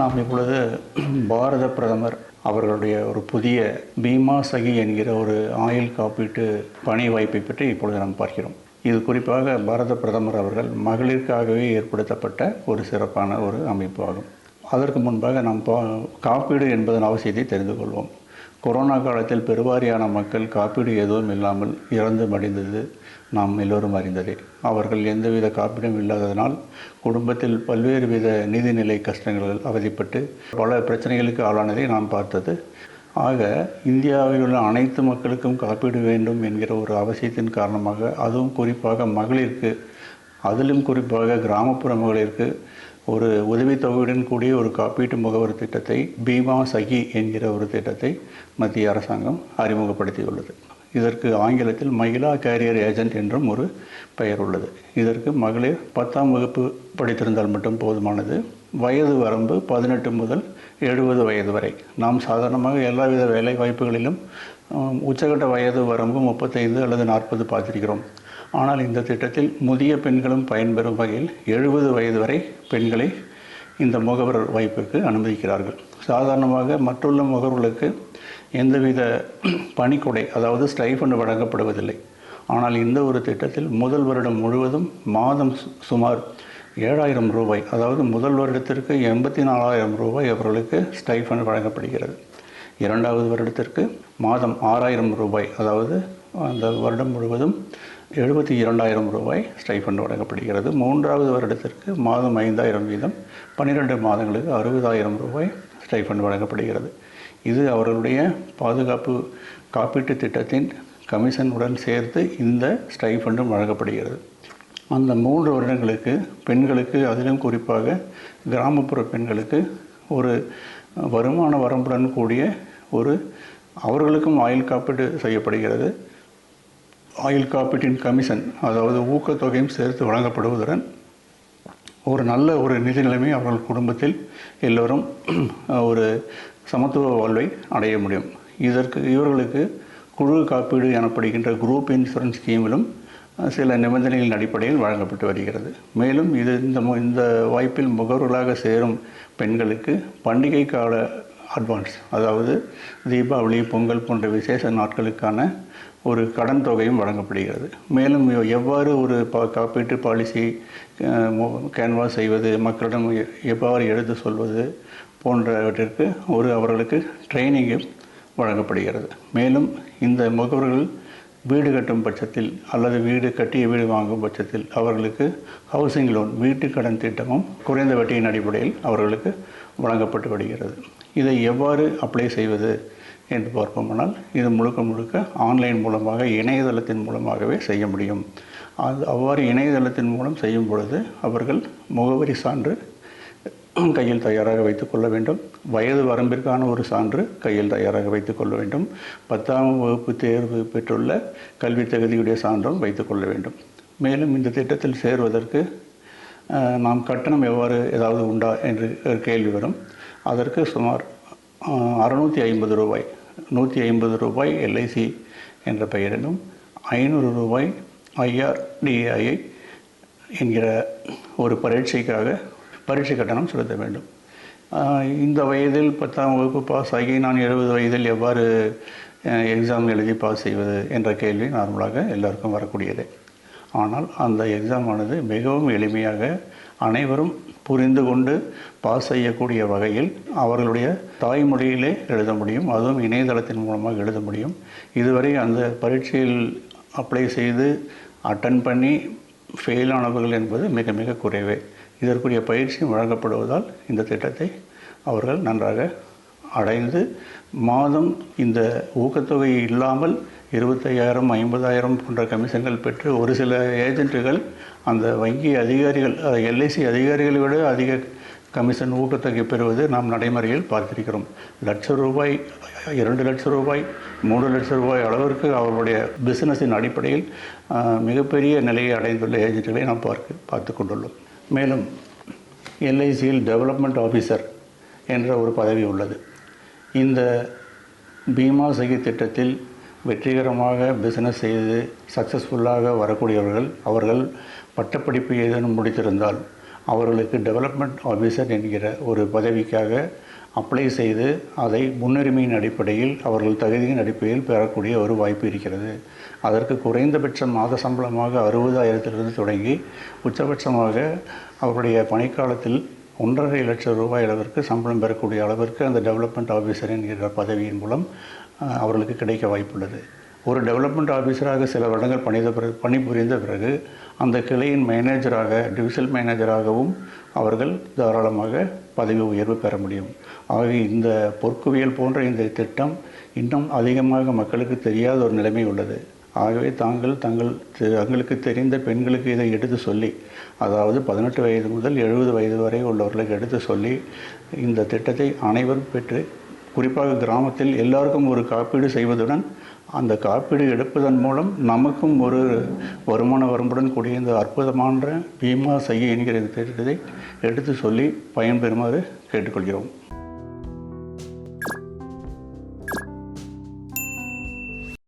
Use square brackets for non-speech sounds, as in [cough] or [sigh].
நாம் இப்பொழுது பாரத பிரதமர் அவர்களுடைய ஒரு புதிய பீமா சகி என்கிற ஒரு ஆயுள் காப்பீட்டு பணி வாய்ப்பை பற்றி இப்பொழுது நாம் பார்க்கிறோம். இது குறிப்பாக பாரத பிரதமர் அவர்கள் மகளிருக்காகவே ஏற்படுத்தப்பட்ட ஒரு சிறப்பான ஒரு அமைப்பு ஆகும். அதற்கு முன்பாக நாம் பா காப்பீடு என்பதன் அவசியத்தை தெரிந்து கொள்வோம். கொரோனா காலத்தில் பெருவாரியான மக்கள் காப்பீடு எதுவும் இல்லாமல் இறந்து மடிந்தது நாம் எல்லோரும் அறிந்ததே. அவர்கள் எந்தவித காப்பீடும் இல்லாததனால் குடும்பத்தில் பல்வேறு வித நிதிநிலை கஷ்டங்கள் அவதிப்பட்டு பல பிரச்சனைகளுக்கு ஆளானதை நாம் பார்த்தது. ஆக இந்தியாவில் உள்ள அனைத்து மக்களுக்கும் காப்பீடு வேண்டும் என்கிற ஒரு அவசியத்தின் காரணமாக அதுவும் குறிப்பாக மகளிருக்கு அதிலும் குறிப்பாக கிராமப்புற மகளிருக்கு ஒரு உதவித்தொகையுடன் கூடிய ஒரு காப்பீட்டு முகவர் திட்டத்தை பீமா சகி என்கிற ஒரு திட்டத்தை மத்திய அரசாங்கம் அறிமுகப்படுத்தியுள்ளது. இதற்கு ஆங்கிலத்தில் மகிழா கேரியர் ஏஜென்ட் என்றும் ஒரு பெயர் உள்ளது. இதற்கு மகளிர் பத்தாம் வகுப்பு படித்திருந்தால் மட்டும் போதுமானது. வயது வரம்பு பதினெட்டு முதல் எழுபது வயது வரை. நாம் சாதாரணமாக எல்லாவித வேலை வாய்ப்புகளிலும் உச்சகட்ட வயது வரம்பு முப்பத்தைந்து அல்லது நாற்பது பார்த்திருக்கிறோம். ஆனால் இந்த திட்டத்தில் முதிய பெண்களும் பயன்பெறும் வகையில் எழுபது வயது வரை பெண்களை இந்த முகவர் வாய்ப்பிற்கு அனுமதிக்கிறார்கள். சாதாரணமாக மற்றுள்ள முகவர்களுக்கு எந்தவித பணிக்கொடை அதாவது ஸ்டைஃபண்ட் வழங்கப்படுவதில்லை. ஆனால் இந்த ஒரு திட்டத்தில் முதல் வருடம் முழுவதும் மாதம் சு- சுமார் ஏழாயிரம் ரூபாய் அதாவது முதல் வருடத்திற்கு எண்பத்தி நாலாயிரம் ரூபாய் அவர்களுக்கு ஸ்டைஃபண்ட் வழங்கப்படுகிறது. இரண்டாவது வருடத்திற்கு மாதம் ஆறாயிரம் ரூபாய் அதாவது அந்த வருடம் முழுவதும் எழுபத்தி இரண்டாயிரம் ரூபாய் ஸ்டைஃபண்ட் வழங்கப்படுகிறது. மூன்றாவது வருடத்திற்கு மாதம் ஐந்தாயிரம் வீதம் பன்னிரெண்டு மாதங்களுக்கு அறுபதாயிரம் ரூபாய் ஸ்டைஃபண்ட் வழங்கப்படுகிறது. இது அவர்களுடைய பாதுகாப்பு காப்பீட்டு திட்டத்தின் கமிஷனுடன் சேர்த்து இந்த ஸ்டைஃபண்டும் வழங்கப்படுகிறது. அந்த மூன்று வருடங்களுக்கு பெண்களுக்கு அதிலும் குறிப்பாக கிராமப்புற பெண்களுக்கு ஒரு வருமான வரம்புடன் கூடிய ஒரு அவர்களுக்கும் ஆயுள் காப்பீடு செய்யப்படுகிறது. ஆயுள் காப்பீட்டின் கமிஷன் அதாவது ஊக்கத்தொகையும் சேர்த்து வழங்கப்படுவதுடன் ஒரு நல்ல ஒரு நிதி நிலைமை அவர்கள் குடும்பத்தில் எல்லோரும் [clears throat] ஒரு சமத்துவ வாழ்வை அடைய முடியும். இதற்கு இவர்களுக்கு குழு காப்பீடு எனப்படுகின்ற குரூப் இன்சூரன்ஸ் ஸ்கீமிலும் சில நிபந்தனைகளின் அடிப்படையில் வழங்கப்பட்டு வருகிறது. மேலும் இது இந்த மு- இந்த வாய்ப்பில் முகவர்களாக சேரும் பெண்களுக்கு பண்டிகை கால அட்வான்ஸ் அதாவது தீபாவளி பொங்கல் போன்ற விசேஷ நாட்களுக்கான ஒரு கடன் தொகையும் வழங்கப்படுகிறது. மேலும் எவ்வாறு ஒரு பா காப்பீட்டு பாலிசி கேன்வாஸ் செய்வது மக்களிடம் எவ்வாறு எடுத்து சொல்வது போன்றவற்றிற்கு ஒரு அவர்களுக்கு ட்ரைனிங்கும் வழங்கப்படுகிறது. மேலும் இந்த முகவர்கள் வீடு கட்டும் பட்சத்தில் அல்லது வீடு கட்டிய வீடு வாங்கும் பட்சத்தில் அவர்களுக்கு ஹவுசிங் லோன் வீட்டு கடன் திட்டமும் குறைந்த வட்டியின் அடிப்படையில் அவர்களுக்கு வழங்கப்பட்டு வருகிறது. இதை எவ்வாறு அப்ளை செய்வது என்று பார்ப்போமானால் இது முழுக்க முழுக்க ஆன்லைன் மூலமாக இணையதளத்தின் மூலமாகவே செய்ய முடியும். அது அவ்வாறு இணையதளத்தின் மூலம் செய்யும் பொழுது அவர்கள் முகவரி சான்று கையில் தயாராக வைத்துக் கொள்ள வேண்டும். வயது வரம்பிற்கான ஒரு சான்று கையில் தயாராக வைத்துக் கொள்ள வேண்டும். பத்தாம் வகுப்பு தேர்வு பெற்றுள்ள கல்வி தகுதியுடைய சான்றும் வைத்துக் கொள்ள வேண்டும். மேலும் இந்த திட்டத்தில் சேர்வதற்கு நாம் கட்டணம் எவ்வாறு ஏதாவது உண்டா என்று கேள்வி வரும். அதற்கு சுமார் அறுநூற்றி ஐம்பது ரூபாய் நூற்றி ஐம்பது ரூபாய் எல்ஐசி என்ற பெயரிலும் ஐநூறு ரூபாய் ஐஆர்டிஐ என்கிற ஒரு பரீட்சைக்காக பரீட்சை கட்டணம் செலுத்த வேண்டும். இந்த வயதில் பத்தாம் வகுப்பு பாஸ் ஆகி நான் எழுபது வயதில் எவ்வாறு எக்ஸாம் எழுதி பாஸ் செய்வது என்ற கேள்வி நார்மலாக எல்லாருக்கும் வரக்கூடியது. ஆனால் அந்த எக்ஸாம் ஆனது மிகவும் எளிமையாக அனைவரும் புரிந்து கொண்டு பாஸ் செய்யக்கூடிய வகையில் அவர்களுடைய தாய்மொழியிலே எழுத முடியும் அதுவும் இணையதளத்தின் மூலமாக எழுத முடியும். இதுவரை அந்த பரீட்சையில் அப்ளை செய்து அட்டன் பண்ணி ஃபெயில் ஆனவர்கள் என்பது மிக மிக குறைவே. இதற்குரிய பயிற்சியும் வழங்கப்படுவதால் இந்த திட்டத்தை அவர்கள் நன்றாக அடைந்து மாதம் இந்த ஊக்கத்தொகை இல்லாமல் இருபத்தையாயிரம் ஐம்பதாயிரம் போன்ற கமிஷன்கள் பெற்று ஒரு சில ஏஜென்ட்டுகள் அந்த வங்கி அதிகாரிகள் எல்ஐசி அதிகாரிகளை விட அதிக கமிஷன் ஊக்கத்தொகை பெறுவது நாம் நடைமுறையில் பார்த்திருக்கிறோம். லட்ச ரூபாய் இரண்டு லட்சம் ரூபாய் மூன்று லட்சம் ரூபாய் அளவிற்கு அவர்களுடைய பிஸ்னஸின் அடிப்படையில் மிகப்பெரிய நிலையை அடைந்துள்ள ஏஜென்ட்டுகளை நாம் பார்க்க பார்த்து கொண்டுள்ளோம். மேலும் எல்ஐசியில் டெவலப்மெண்ட் ஆஃபீஸர் என்ற ஒரு பதவி உள்ளது. இந்த பீமா சகி திட்டத்தில் வெற்றிகரமாக பிஸ்னஸ் செய்து சக்ஸஸ்ஃபுல்லாக வரக்கூடியவர்கள் அவர்கள் பட்டப்படிப்பு ஏதேனும் முடித்திருந்தால் அவர்களுக்கு டெவலப்மெண்ட் ஆஃபீஸர் என்கிற ஒரு பதவிக்காக அப்ளை செய்து அதை முன்னுரிமையின் அடிப்படையில் அவர்கள் தகுதியின் அடிப்படையில் பெறக்கூடிய ஒரு வாய்ப்பு இருக்கிறது. அதற்கு குறைந்தபட்ச மாத சம்பளமாக அறுபதாயிரத்திலிருந்து தொடங்கி உச்சபட்சமாக அவருடைய பணிக்காலத்தில் ஒன்றரை லட்சம் ரூபாய் அளவிற்கு சம்பளம் பெறக்கூடிய அளவிற்கு அந்த டெவலப்மெண்ட் ஆஃபீஸர் என்கிற பதவியின் மூலம் அவர்களுக்கு கிடைக்க வாய்ப்புள்ளது. ஒரு டெவலப்மெண்ட் ஆஃபீஸராக சில வருடங்கள் பணித பிறகு பணிபுரிந்த பிறகு அந்த கிளையின் மேனேஜராக டிவிஷன் மேனேஜராகவும் அவர்கள் தாராளமாக பதவி உயர்வு பெற முடியும். ஆகவே இந்த பொற்குவியல் போன்ற இந்த திட்டம் இன்னும் அதிகமாக மக்களுக்கு தெரியாத ஒரு நிலைமை உள்ளது. ஆகவே தாங்கள் தங்கள் தெ- தங்களுக்கு தெரிந்த பெண்களுக்கு இதை எடுத்து சொல்லி அதாவது பதினெட்டு வயது முதல் எழுபது வயது வரை உள்ளவர்களுக்கு எடுத்து சொல்லி இந்த திட்டத்தை அனைவரும் பெற்று குறிப்பாக கிராமத்தில் எல்லாருக்கும் ஒரு காப்பீடு செய்வதுடன் அந்த காப்பீடு எடுப்பதன் மூலம் நமக்கும் ஒரு வருமான வரம்புடன் கூடிய இந்த அற்புதமான பீமா செய்ய என்கிற திட்டத்தை எடுத்து சொல்லி பயன்பெறுமாறு கேட்டுக்கொள்கிறோம்.